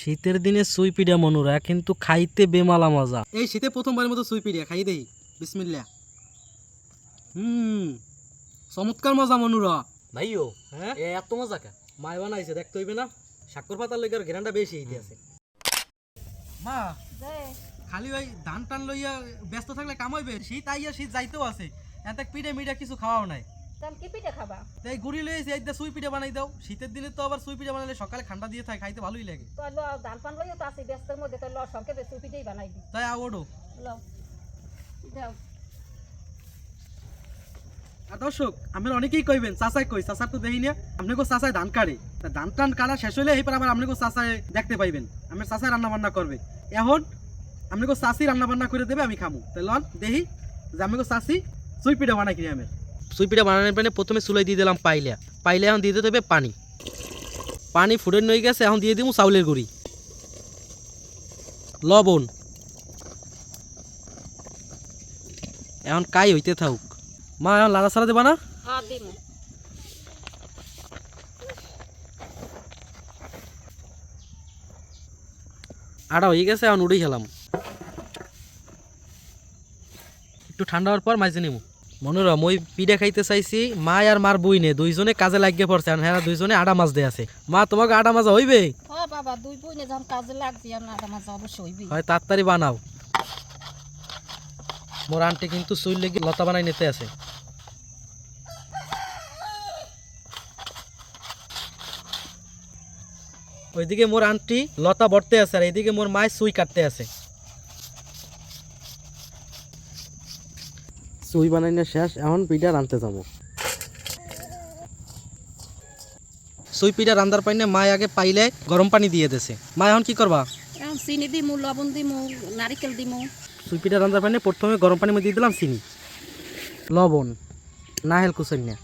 শীতের দিনে সুই পিঠা মনুরা কিন্তু খাইতে বেমালা মজা। এই শীতে প্রথমবারের মতো সুই পিড়িয়া খাই দেই। বিসমিল্লা হুম চমৎকার মজা মনুরা। ভাইও হ্যাঁ? এ এত মজা কা? মায় বানাইছে দেখতে হইবে না? সাক্ষর পাতার লেগে ঘেরানটা বেশি হইতে আছে। মা খালি ওই ধান টান লইয়া ব্যস্ত থাকলে কামাইবে শীত আইয়া শীত যাইতেও আছে। এত পিঠে মিঠা কিছু খাওয়াও নাই। তাহলে কি পিঠা খাবা? তাই গুড়ি লইয়েছি এই সুই পিঠা বানাই দাও। শীতের দিনে তো আবার সুই পিঠা বানাইলে সকালে ঠান্ডা দিয়ে থাকে খাইতে ভালোই লাগে। তো ল ধান পান লইও তো আছে ব্যস্তের মধ্যে তো ল বেশি পিঠাই বানাই দি। তাই আওড়ো ল। দাও। দর্শক আমরা অনেকেই কইবেন চাচাই কই? চাচার তো দেখি না। আপনি কো চাচাই ধান কাটে ধান টান কাটা শেষ হলে এরপর আবার চাচাই দেখতে পাইবেন। আমার চাচাই রান্না বান্না করবে। এখন আপনি কো চাচি রান্না বান্না করে দেবে আমি খামু। তাই লন দেখি যে আমি কো চাচি সুই পিঠা বানাই কিনে আমি সুই পিঠা বানানোর পানি প্রথমে চুলাই দিয়ে দিলাম পাইলা। পাইলে এখন দিয়ে দিতে হবে পানি। পানি ফুটে নই গেছে এখন দিয়ে দিব চাউলের গুঁড়ি। লবণ। এখন কাই হইতে থাকুক। মা এখন লাড়া ছাড়া দেবা না? হ্যাঁ আটা হয়ে গেছে এখন উড়েই খেলাম একটু ঠান্ডা হওয়ার পর মাইজে নিমু। মনোরম ওই পিঠা খাইতে চাইছি মা আর মার বই নে দুইজনে কাজে লাগিয়ে পড়ছে আর হ্যাঁ দুইজনে আটা মাছ দিয়ে আছে। মা তোমাকে আটা মাছ হইবে? বাবা দুই বইনে যখন কাজে লাগছি না মাঝে অবশ্যই হইবি। হয় তাড়াতাড়ি বানাও। মোর আন্টি কিন্তু চুল লেগে লতা বানাই নিতে আছে। ওইদিকে মোর আন্টি লতা বটতে আছে আর এইদিকে মোর মায় সুই কাটতে আছে। সুই বানাই না শেষ এখন পিঠা রাঁধতে যাব। সুই পিঠা রান্দার পাইনে মায় আগে পাইলে গরম পানি দিয়ে দেছে। মা এখন কি করবা? এখন চিনি দিমু লবণ দিমু নারিকেল দিমু। সুই পিঠা রান্নার পানি প্রথমে গরম পানির মধ্যে দিয়ে দিলাম চিনি। লবণ নাহেল কুচন্যা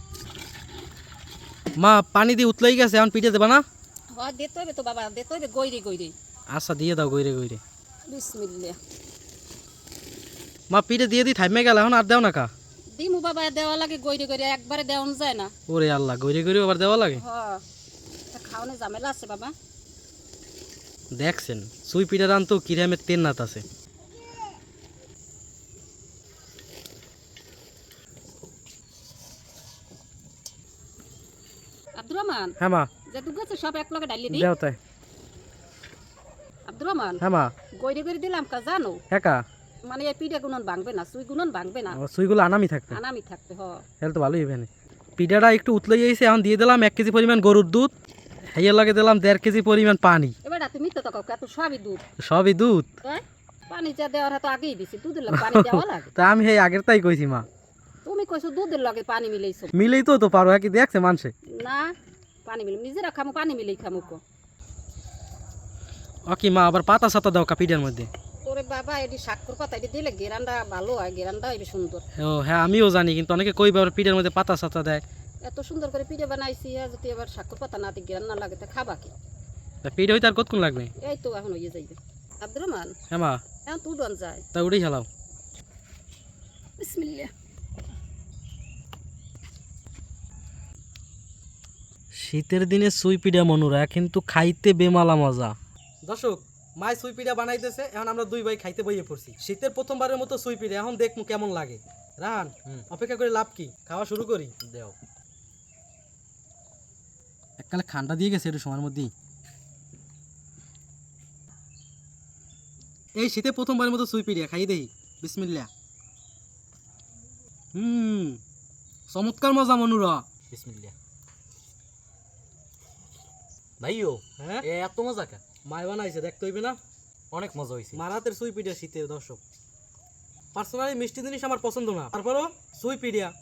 মা পানি দিয়ে উতলাই গেছে এখন পিঠা দেবা না? হয় দিতে হইবে তো বাবা দিতে হইবে গইরে গইরে। আচ্ছা দিয়ে দাও গইরে গইরে। বিসমিল্লা মা পিঠে দিয়ে দি থাইমে গেল এখন আর দেও না কা। দিমু বাবা দেওয়া লাগে গইরে গইরে একবারে দেওয়ান যায় না। ওরে আল্লাহ গইরে গইরে আবার দেওয়া লাগে? হ তা খাওয়ানো ঝামেলা আছে বাবা। দেখছেন সুই পিঠা রান তো কিরামের তেল নাত আছে। আব্দুর রহমান হ্যাঁ মা। যে দুগো আছে সব এক লগে ডালিয়ে দিই দেও তাই। আব্দুর রহমান হ্যাঁ মা। গইরে গইরে দিলাম কা জানো? হ্যাঁ কা। মানে এই পিঠা গুণন ভাঙবে না সুই গুণন ভাঙবে না। সুইগুলো আনামি থাকবে? আনামি থাকতে হ। তাহলে তো ভালোই হবে না। পিঠাটা একটু উতলাই গেছে এখন দিয়ে দিলাম এক কেজি পরিমাণ গরুর দুধ। হেয়ার লাগে দিলাম দেড় কেজি পরিমাণ পানি। এবার তুমি তো এত সবই দুধ। সবই দুধ? হ্যাঁ? পানি যা দেওয়ার হাতে আগেই দিছি দুধের লগে পানি দেওয়া লাগে। তা আমি সেই আগের তাই কইছি মা। তুমি কইছো দুধের লগে পানি মিলাইছো। মিলেই তো তো পারো কি দেখছে মানুষে। না পানি মিলে নিজেরা খামো পানি মিলাই খামো কো। ও কি মা আবার পাতা সাতা দাও কাপিটার মধ্যে? বাবা এটি স্বাক্ষর কথা এটি দিলে গেরান্ডা ভালো হয় গেরান্ডা হইবে সুন্দর। ও হ্যাঁ আমিও জানি কিন্তু অনেকে কইবে আবার পিঠার মধ্যে পাতা সাতা দেয়। এত সুন্দর করে পিঠে বানাইছি আর যদি এবার স্বাক্ষর পাতা না দিয়ে গেরান না লাগে তা খাবা কি? তা পিঠা হইতে আর কতক্ষণ লাগবে? এই তো এখন হইয়ে যাইবে। আব্দুর রহমান হ্যাঁ মা। এখন তুডন যায় তা উড়েই খেলাও। বিসমিল্লাহ। শীতের দিনে সুই পিঠা মনুরা কিন্তু খাইতে বেমালা মজা। দর্শক মায় সুই পিঠা বানাইতেছে এখন আমরা দুই ভাই খাইতে বইয়ে পড়ছি। শীতের প্রথমবারের মতো সুই পিঠা এখন দেখমু কেমন লাগে। রান অপেক্ষা করে লাভ কি? খাওয়া শুরু করি? দেও। এককালে ঠান্ডা দিয়ে গেছে একটু সময়ের মধ্যেই। এই শীতে প্রথমবারের মতো সুই পিড়িয়া খাই দেই। বিসমিল্লা। হুম চমৎকার মজা মনুরা বিসমিল্লাহ ভাইও হ্যাঁ? এত মজা কা? মায় বানাইছে দেখতে হইবে না? অনেক মজা হইছে। মারাতের সুই পিড়িয়া শীতের দর্শক। পার্সোনালি মিষ্টি জিনিস আমার পছন্দ না। তারপরও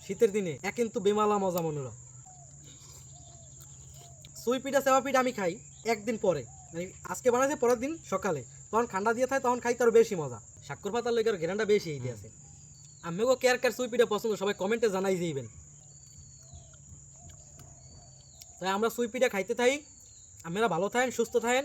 শীতের দিনে এক কিন্তু বেমালা মজা মনুরা। আমি খাই একদিন পরে। মানে আজকে বানাইছে পরের দিন সকালে। তখন ঠান্ডা দিয়ে থাকে তখন খাই তার বেশি মজা। সাক্ষর পাতার লেগে ঘেরানটা বেশি এই আছে আমিও কেয়ার কার সুই পিঠা পছন্দ সবাই কমেন্টে জানাই দিবেন। তাই আমরা সুই পিঠা খাইতে থাই আপনারা ভালো থাকেন সুস্থ থাকেন।